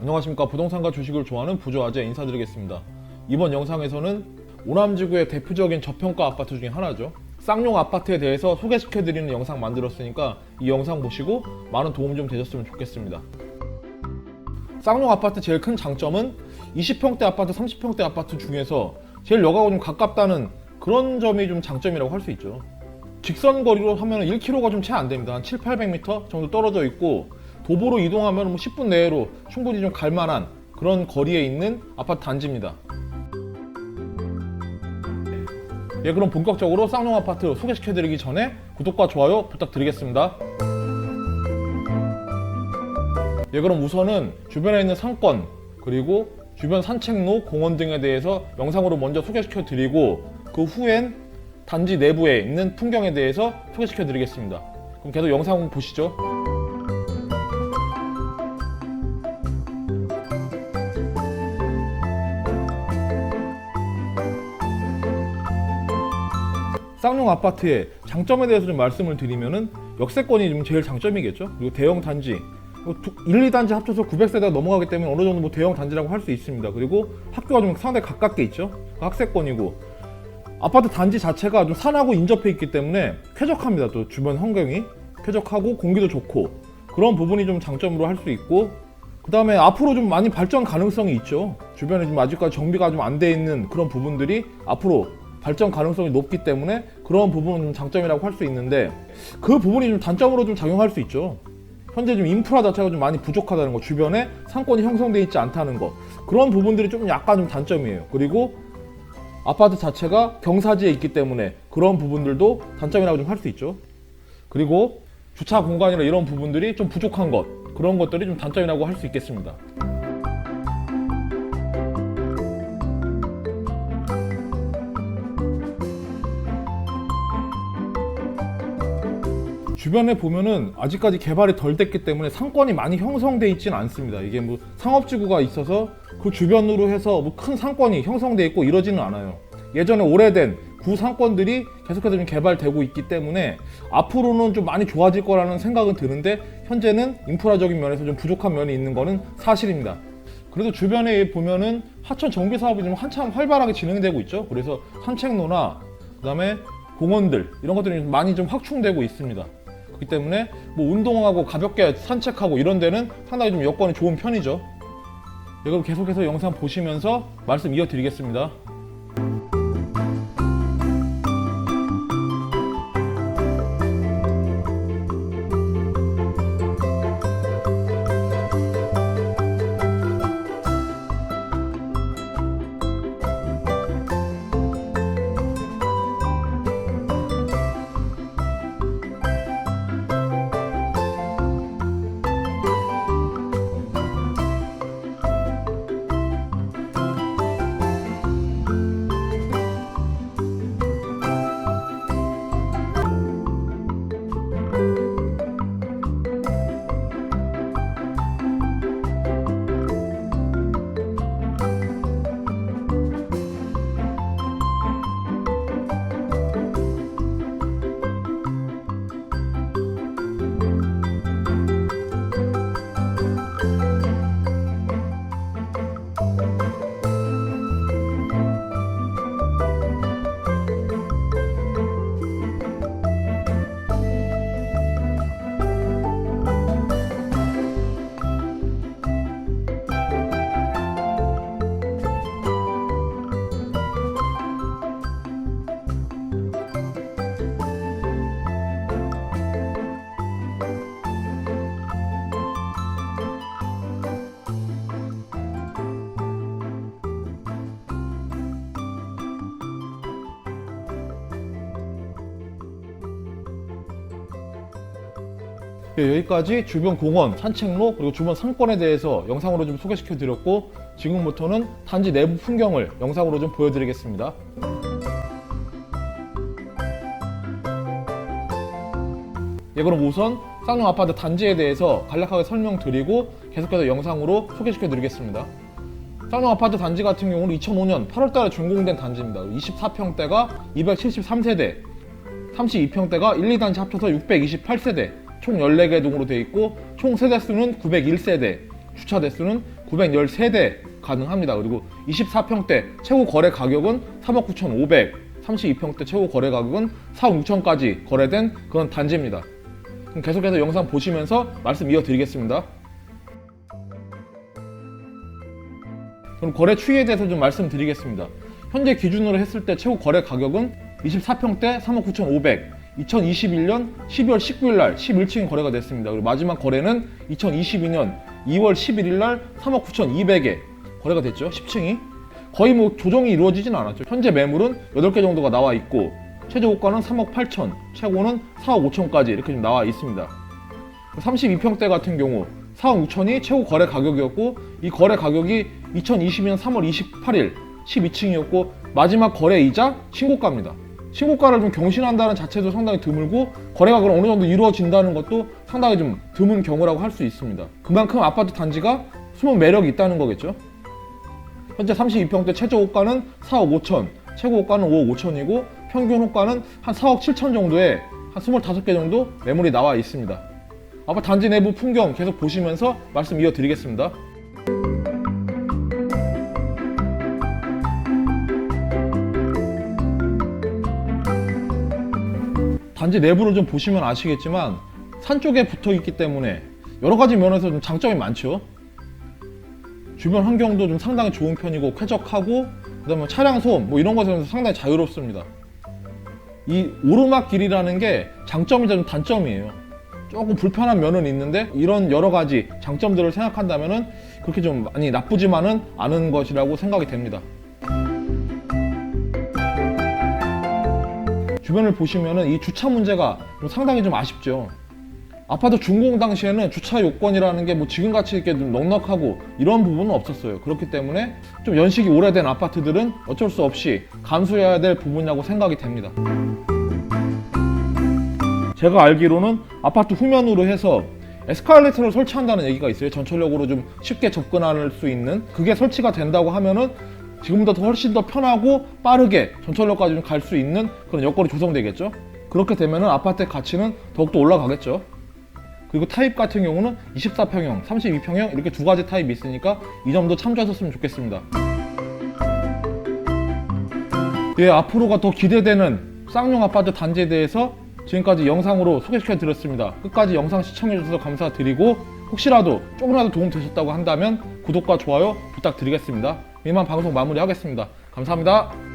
안녕하십니까. 부동산과 주식을 좋아하는 부조 아재 인사드리겠습니다. 이번 영상에서는 오남지구의 대표적인 저평가 아파트 중에 하나죠. 쌍용 아파트에 대해서 소개시켜드리는 영상 만들었으니까 이 영상 보시고 많은 도움 좀 되셨으면 좋겠습니다. 쌍용 아파트 제일 큰 장점은 20평대 아파트, 30평대 아파트 중에서 제일 여가고 좀 가깝다는 그런 점이 좀 장점이라고 할 수 있죠. 직선 거리로 하면 1km가 좀 채 안 됩니다. 한 7, 800m 정도 떨어져 있고 도보로 이동하면 뭐 10분 내로 충분히 좀 갈 만한 그런 거리에 있는 아파트 단지입니다. 예, 그럼 본격적으로 쌍용 아파트 소개시켜드리기 전에 구독과 좋아요 부탁드리겠습니다. 예, 그럼 우선은 주변에 있는 상권 그리고 주변 산책로, 공원 등에 대해서 영상으로 먼저 소개시켜드리고 그 후엔 단지 내부에 있는 풍경에 대해서 소개시켜드리겠습니다. 그럼 계속 영상 보시죠. 쌍용 아파트의 장점에 대해서 좀 말씀을 드리면은 역세권이 좀 제일 장점이겠죠. 그리고 대형 단지 뭐 두- 1, 2단지 합쳐서 900세대가 넘어가기 때문에 어느 정도 뭐 대형 단지라고 할 수 있습니다. 그리고 학교가 좀 상당히 가깝게 있죠. 학세권이고 아파트 단지 자체가 좀 산하고 인접해 있기 때문에 쾌적합니다. 또 주변 환경이 쾌적하고 공기도 좋고 그런 부분이 좀 장점으로 할 수 있고 그 다음에 앞으로 좀 많이 발전 가능성이 있죠. 주변에 지금 아직까지 정비가 좀 안 돼 있는 그런 부분들이 앞으로 발전 가능성이 높기 때문에 그런 부분은 좀 장점이라고 할 수 있는데 그 부분이 좀 단점으로 좀 작용할 수 있죠. 현재 좀 인프라 자체가 좀 많이 부족하다는 거, 주변에 상권이 형성돼 있지 않다는 거 그런 부분들이 좀 약간 좀 단점이에요. 그리고 아파트 자체가 경사지에 있기 때문에 그런 부분들도 단점이라고 좀 할 수 있죠. 그리고 주차 공간이나 이런 부분들이 좀 부족한 것 그런 것들이 좀 단점이라고 할 수 있겠습니다. 주변에 보면은 아직까지 개발이 덜 됐기 때문에 상권이 많이 형성돼 있지는 않습니다. 이게 뭐 상업지구가 있어서 그 주변으로 해서 뭐 큰 상권이 형성돼 있고 이러지는 않아요. 예전에 오래된 구 상권들이 계속해서 좀 개발되고 있기 때문에 앞으로는 좀 많이 좋아질 거라는 생각은 드는데 현재는 인프라적인 면에서 좀 부족한 면이 있는 거는 사실입니다. 그래도 주변에 보면은 하천 정비 사업이 좀 한참 활발하게 진행되고 있죠. 그래서 산책로나 그다음에 공원들 이런 것들이 좀 많이 좀 확충되고 있습니다. 그렇기 때문에 뭐 운동하고 가볍게 산책하고 이런 데는 상당히 좀 여건이 좋은 편이죠. 네, 그럼 계속해서 영상 보시면서 말씀 이어드리겠습니다. 예, 여기까지 주변 공원, 산책로 그리고 주변 상권에 대해서 영상으로 좀 소개시켜 드렸고 지금부터는 단지 내부 풍경을 영상으로 좀 보여드리겠습니다. 예, 그럼 우선 쌍용 아파트 단지에 대해서 간략하게 설명드리고 계속해서 영상으로 소개시켜 드리겠습니다. 쌍용 아파트 단지 같은 경우는 2005년 8월달에 준공된 단지입니다. 24평대가 273세대, 32평대가 1, 2단지 합쳐서 628세대, 총 14개 동으로 되어 있고 총 세대 수는 901세대, 주차 대수는 913대 가능합니다. 그리고 24평대 최고 거래 가격은 3억 9,500, 32평대 최고 거래 가격은 4억 6천까지 거래된 그런 단지입니다. 그럼 계속해서 영상 보시면서 말씀 이어드리겠습니다. 그럼 거래 추이에 대해서 좀 말씀드리겠습니다. 현재 기준으로 했을 때 최고 거래 가격은 24평대 3억 9,500, 2021년 12월 19일 날 11층이 거래가 됐습니다. 그리고 마지막 거래는 2022년 2월 11일 날 3억 9,200에 거래가 됐죠. 10층이. 거의 뭐 조정이 이루어지진 않았죠. 현재 매물은 8개 정도가 나와 있고 최저 고가는 3억 8천, 최고는 4억 5천까지 이렇게 좀 나와 있습니다. 32평대 같은 경우 4억 6천이 최고 거래 가격이었고 이 거래 가격이 2022년 3월 28일 12층이었고 마지막 거래이자 신고가입니다. 신고가를 좀 경신한다는 자체도 상당히 드물고 거래가 그럼 어느 정도 이루어진다는 것도 상당히 좀 드문 경우라고 할 수 있습니다. 그만큼 아파트 단지가 숨은 매력이 있다는 거겠죠. 현재 32평대 최저 호가는 4억 5천, 최고 호가는 5억 5천이고 평균 호가는 한 4억 7천 정도에 한 25개 정도 매물이 나와 있습니다. 아파트 단지 내부 풍경 계속 보시면서 말씀 이어드리겠습니다. 단지 내부를 좀 보시면 아시겠지만 산 쪽에 붙어 있기 때문에 여러 가지 면에서 좀 장점이 많죠. 주변 환경도 좀 상당히 좋은 편이고 쾌적하고 그다음에 차량 소음 뭐 이런 것에서 상당히 자유롭습니다. 이 오르막 길이라는 게 장점이자 좀 단점이에요. 조금 불편한 면은 있는데 이런 여러 가지 장점들을 생각한다면은 그렇게 좀 많이 나쁘지만은 않은 것이라고 생각이 됩니다. 주변을 보시면은 이 주차 문제가 좀 상당히 좀 아쉽죠. 아파트 준공 당시에는 주차 요건이라는 게 뭐 지금같이 이렇게 좀 넉넉하고 이런 부분은 없었어요. 그렇기 때문에 좀 연식이 오래된 아파트들은 어쩔 수 없이 감수해야 될 부분이라고 생각이 됩니다. 제가 알기로는 아파트 후면으로 해서 에스컬레이터를 설치한다는 얘기가 있어요. 전철역으로 좀 쉽게 접근할 수 있는 그게 설치가 된다고 하면은 지금보다 더 훨씬 더 편하고 빠르게 전철역까지 좀갈수 있는 그런 여건이 조성되겠죠. 그렇게 되면은 아파트의 가치는 더욱더 올라가겠죠. 그리고 타입 같은 경우는 24평형, 32평형 이렇게 두 가지 타입이 있으니까 이 점도 참조하셨으면 좋겠습니다. 예, 앞으로가 더 기대되는 쌍용 아파트 단지에 대해서 지금까지 영상으로 소개시켜 드렸습니다. 끝까지 영상 시청해 주셔서 감사드리고 혹시라도 조금이라도 도움 되셨다고 한다면 구독과 좋아요 부탁드리겠습니다. 이만 방송 마무리하겠습니다. 감사합니다.